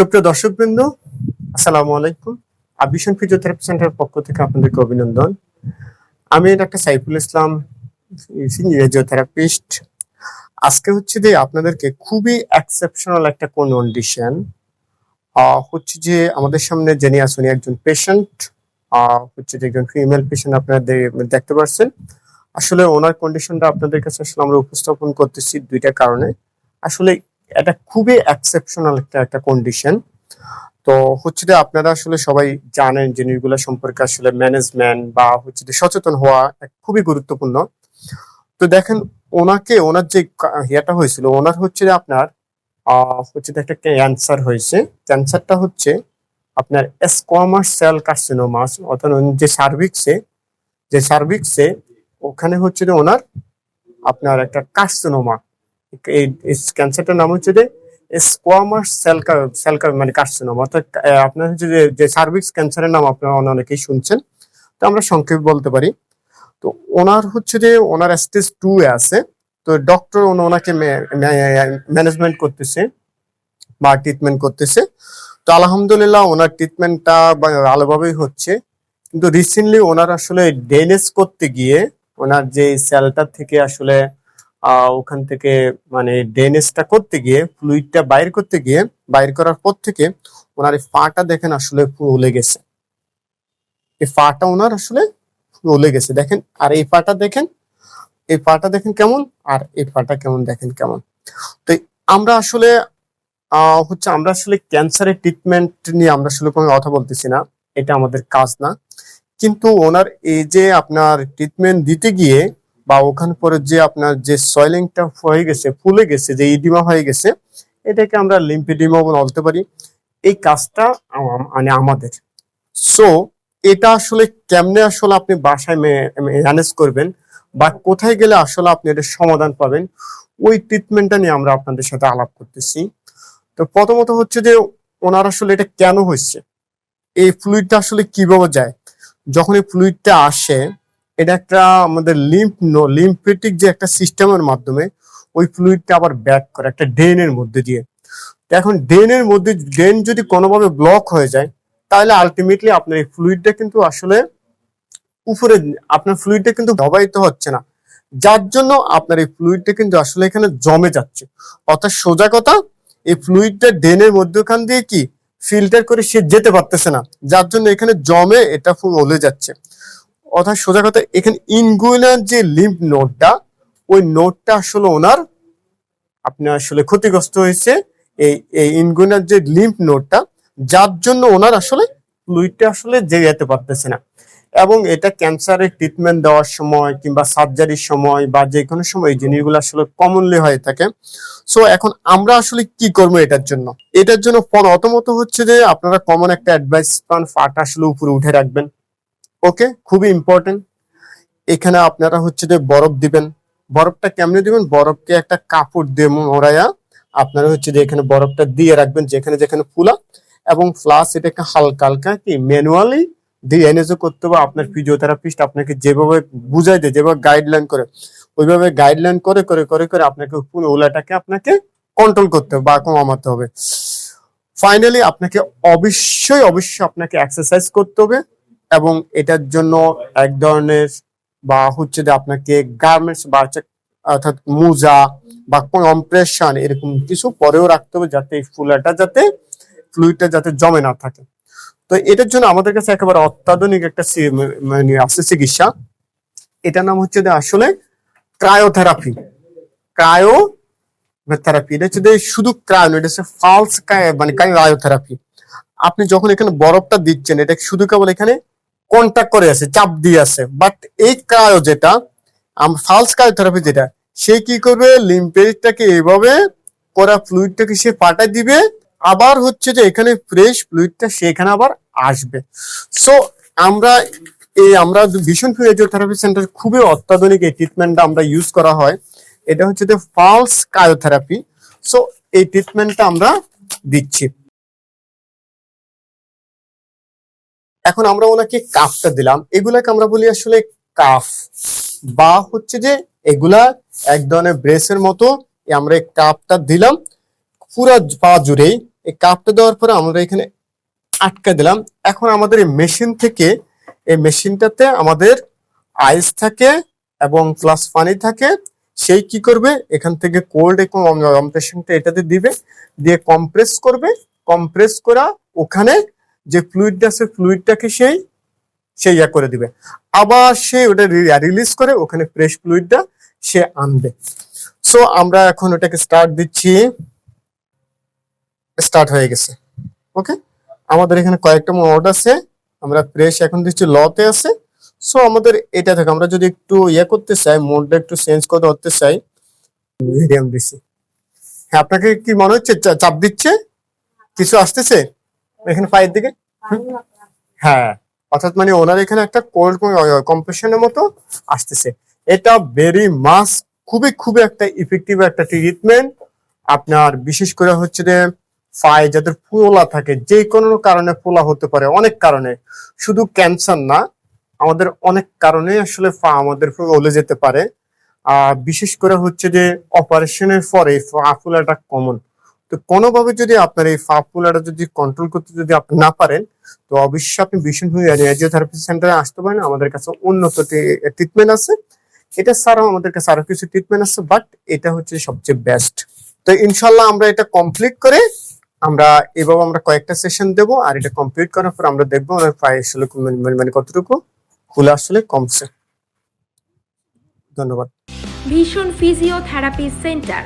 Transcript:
সুপ্রিয় দর্শকবৃন্দ, আসসালামু আলাইকুম। আবিশন ফিজিওথেরাপি সেন্টারের পক্ষ থেকে আপনাদেরকে অভিনন্দন। আমি ডাক্তার সাইফুল ইসলাম ফিজিওথেরাপিস্ট আজকে হচ্ছে যে আপনাদেরকে খুবই এক্সেপশনাল একটা কোন কন্ডিশন হচ্ছে যে আমাদের সামনে জেনে আসুন একজন পেশেন্ট হচ্ছে যে একজন ফিমেল পেশেন্ট আপনারা দেখতে পাচ্ছেন আসলে ওনার কন্ডিশনটা আপনাদের কাছে আসলে আমরা উপস্থাপন করতেছি দুইটা কারণে। আসলে এটা খুবই এক্সেপশনাল একটা একটা কন্ডিশন তো হচ্ছে যে আপনারা আসলে সবাই জানেন জিনিসগুলো সম্পর্কে আসলে ম্যানেজমেন্ট বা হচ্ছে যে সচেতন হওয়া খুবই গুরুত্বপূর্ণ। তো দেখেন ওনাকে, ওনার যে ইয়েটা হয়েছিল, ওনার হচ্ছে যে আপনার হচ্ছে একটা ক্যান্সার হয়েছে। ক্যান্সারটা হচ্ছে আপনার স্কোয়ামাস সেল কার্সিনোমাস অর্থাৎ যে সার্ভিক্সে যে সার্ভিক্সে ওখানে হচ্ছে যে ওনার আপনার একটা কার্সিনোমা এই ক্যান্সারটার নাম হচ্ছে যে স্কোয়ামাস সেল সেল মানে কার্সিনোমা অর্থাৎ আপনার হচ্ছে যে সার্ভিক্স ক্যান্সারের নাম আপনারা অনেকেই শুনছেন। তো আমরা সংক্ষেপে বলতে পারি। তো ওনার হচ্ছে যে, ওনার স্টেজ টু এ আছে। তো ডক্টর ওনাকে ম্যানেজমেন্ট করতেছে বা ট্রিটমেন্ট করতেছে। তো আলহামদুলিল্লাহ ওনার ট্রিটমেন্টটা ভালোভাবেই হচ্ছে। কিন্তু রিসেন্টলি ওনার আসলে ডেনেস করতে গিয়ে ওনার যে সেলটা থেকে আসলে ওখান থেকে মানে ডেনেসটা করতে গিয়ে ফ্লুইডটা বাইর করতে গিয়ে, বাইর করার পর থেকে ওনার এই পাটা দেখেন আসলে ফুলে গেছে। এই পাটা ওনার আসলে ফুলে গেছে। দেখেন, আর এই পাটা দেখেন, এই পাটা দেখেন কেমন, আর এই পাটা কেমন দেখেন কেমন। তো আমরা আসলে হচ্ছে আমরা আসলে ক্যান্সারের ট্রিটমেন্ট নিয়ে আমরা আসলে কোনো কথা বলতেছি না। এটা আমাদের কাজ না। কিন্তু ওনার এই যে আপনার ট্রিটমেন্ট দিতে গিয়ে বা ওখান পরে যে আপনার যে সয়েলিংটা হয়ে গেছে, ফুলে গেছে, যে ইডিমা হয়ে গেছে, এটাকে আমরা লিম্পিডিমা বলতে পারি। এই কাজটা মানে আমাদের। সো এটা আসলে কেমনে আসলে আপনি বাসায় ম্যানেজ করবেন বা কোথায় গেলে আসলে আপনি এটা সমাধান পাবেন, ওই ট্রিটমেন্টটা নিয়ে আমরা আপনাদের সাথে আলাপ করতেছি। তো প্রথমত হচ্ছে যে ওনার আসলে এটা কেন হচ্ছে এই ফ্লুইডটা আসলে কীভাবে যায়? যখন এই ফ্লুইডটা আসে এটা একটা আমাদের লিম্প লিম্ফ লিম্ফেটিক যে একটা সিস্টেমের মাধ্যমে ওই ফ্লুইডটা আবার ব্যাক করে, একটা ড্রেনের মধ্যে দিয়ে। এখন ড্রেনের মধ্যে ড্রেন যদি কোনোভাবে ব্লক হয়ে যায়, তাহলে আলটিমেটলি আপনার এই ফ্লুইডটা কিন্তু আসলে উপরে, আপনার ফ্লুইডটা কিন্তু প্রবাহিত হচ্ছে না। যার জন্য আপনার এই ফ্লুইডটা কিন্তু আসলে এখানে জমে যাচ্ছে। অর্থাৎ সোজা কথা, এই ফ্লুইডটা ড্রেনের মধ্যখান দিয়ে কি ফিল্টার করে সে যেতে পারতেছে না। যার জন্য এখানে জমে এটা ফুলে যাচ্ছে। অর্থাৎ সোজা কথা, এখানে ইনগুইনার যে লিম্ফ নোটটা ওই নোটটা আসলে ওনার, আপনার আসলে ক্ষতিগ্রস্ত হয়েছে। এই এই ইনগুইনার যে লিম্ফ নোটটা যার জন্য ওনার আসলে ফ্লুইডটা আসলে যেতে পারতেছে না। এবং এটা ক্যান্সারের ট্রিটমেন্ট দেওয়ার সময় কিংবা সার্জারির সময় বা যে কোনো সময় এই জিনিসগুলো আসলে কমনলি হয়ে থাকে। সো এখন আমরা আসলে কি করব এটার জন্য? এটার জন্য প্রথমত হচ্ছে যে আপনারা কমন একটা অ্যাডভাইস পান, ফাটা আসলে উপরে উঠে রাখবেন। ওকে খুবই ইম্পর্টেন্ট এখানে আপনারা হচ্ছে যে বরফ দিবেন। বরফটা কেমনে দিবেন? বরফকে একটা কাপড় দিয়ে মোড়াইয়া আপনারা হচ্ছে যে এখানে বরফটা দিয়ে রাখবেন যেখানে যেখানে ফুলা। এবং প্লাস এটাকে হালকা হালকা কি ম্যানুয়ালি দিয়ে এনেজও করতে হবে। আপনার ফিজিওথেরাপিস্ট আপনাকে যেভাবে বুঝাই দেয়, যেভাবে গাইডলাইন করে, ওইভাবে গাইডলাইন করে করে করে করে আপনাকে পুরো ওলাটাকে আপনাকে কন্ট্রোল করতে হবে বা কমাতে হবে। ফাইনালি আপনাকে অবশ্যই অবশ্যই আপনাকে এক্সারসাইজ করতে হবে। এবং এটার জন্য এক ধরনের বা হচ্ছে যে আপনাকে গার্মেন্টস বা অর্থাৎ মোজা বা কম্প্রেশন এরকম কিছু পরেও রাখতে হবে যাতে এই ফুলাটা যাতে ফ্লুইডটা যাতে জমে না থাকে। তো এটার জন্য আমাদের কাছে একেবারে অত্যাধুনিক একটা মানে আছে চিকিৎসা। এটার নাম হচ্ছে যে আসলে ক্রায়োথেরাপি ক্রায়ো থেরাপি এটা হচ্ছে শুধু ক্রায়ো এটা হচ্ছে ফালস মানে ক্রায়োথেরাপি আপনি যখন এখানে বরফটা দিচ্ছেন, এটা শুধু কেবল এখানে কন্ট্যাক্ট করে আছে, চাপ দিয়ে আছে। বাট এই ক্রায়ো যেটা ফালস ক্রায়োথেরাপি যেটা, সে কি করবে? লিম্পেজটাকে এভাবে করা ফ্লুইডটাকে সে পাঠায় দিবে। আবার হচ্ছে যে এখানে ফ্রেশ ফ্লুইডটা সেখানে আবার আসবে। সো আমরা এই আমরা ভীষণ ফিজিওথেরাপি সেন্টার খুবই অত্যাধুনিক এই ট্রিটমেন্টটা আমরা ইউজ করা হয়। এটা হচ্ছে যে ফালস কায়োথেরাপি সো এই ট্রিটমেন্টটা আমরা দিচ্ছি। এখন আমরা ওনাকে কাফটা দিলাম। এগুলাকে আমরা বলি আসলে কাফ। বা হচ্ছে যে এগুলা এক ধরনের ব্রেসের মতো আমরা এই কাপটা দিলাম। পুরো পা জুড়েই এই কাপটা দেওয়ার পরে আমরা এখানে আটকা দিলাম। এখন আমাদের এই মেশিন থেকে, এই মেশিনটাতে আমাদের আইস থাকে এবং প্লাস পানি থাকে। সেই কি করবে? এখান থেকে কোল্ড এবং কম্প্রেশনটা এটাতে দিবে। দিয়ে কম্প্রেস করবে। কম্প্রেস করা ওখানে যে ফ্লুইডটা আছে ফ্লুইডটাকে সেই সে ইয়া করে দিবে। আবার সে ওটা রিলিজ করে, ওখানে ফ্রেশ ফ্লুইডটা সে আনবে। সো আমরা এখন ওটাকে স্টার্ট দিচ্ছি। স্টার্ট হয়ে গেছে। ওকে আমাদের এখানে কয়েকটা মোড আছে। আমরা ফ্রেশ এখন দিচ্ছি লতে আছে। সো আমাদের এটা থেকে আমরা যদি একটু ইয়ে করতে চাই মোডটা একটু চেঞ্জ করে ধরতে চাই মিডিয়াম দিছি হ্যাঁ আপনাকে কি মনে হচ্ছে? চাপ দিচ্ছে? কিছু আসতেছে? এখানে পায়ের দিকে? হ্যাঁ। অর্থাৎ মানে ওনার এখানে একটা কোল্ড কম্প্রেশনের মতো আসতেছে। এটা ভেরি মাস খুবই খুবই একটা ইফেক্টিভ একটা ট্রিটমেন্ট আপনার বিশেষ করে হচ্ছে যে পায়ে যাদের ফোলা থাকে, যে কোনো কারণে ফোলা হতে পারে, অনেক কারণে। শুধু ক্যান্সার না, আমাদের অনেক কারণে আসলে পা আমাদের ওলে যেতে পারে। আর বিশেষ করে হচ্ছে যে অপারেশনের পরে পা ফোলাটা কমন তো কোনোভাবে যদি আপনার এই পা ফোলাটা যদি কন্ট্রোল করতে যদি আপনি না পারেন, তো অবশ্যই আপনি ভীষণ রেডিওথেরাপি সেন্টারে আসতে পারেন, আমাদের কাছে উন্নত ট্রিটমেন্ট আছে। এটা ছাড়াও আমাদের কাছে আরও কিছু ট্রিটমেন্ট আছে বাট এটা হচ্ছে সবচেয়ে বেস্ট তো ইনশাল্লাহ আমরা এটা কমপ্লিট করে আমরা এভাবে আমরা কয়েকটা সেশন দেব, আর এটা কমপ্লিট করার পর আমরা দেখব আমার প্রায় আসলে মানে মানে কতটুকু। ফুলে আসলে কমছে। ধন্যবাদ। ভীষণ ফিজিওথেরাপি সেন্টার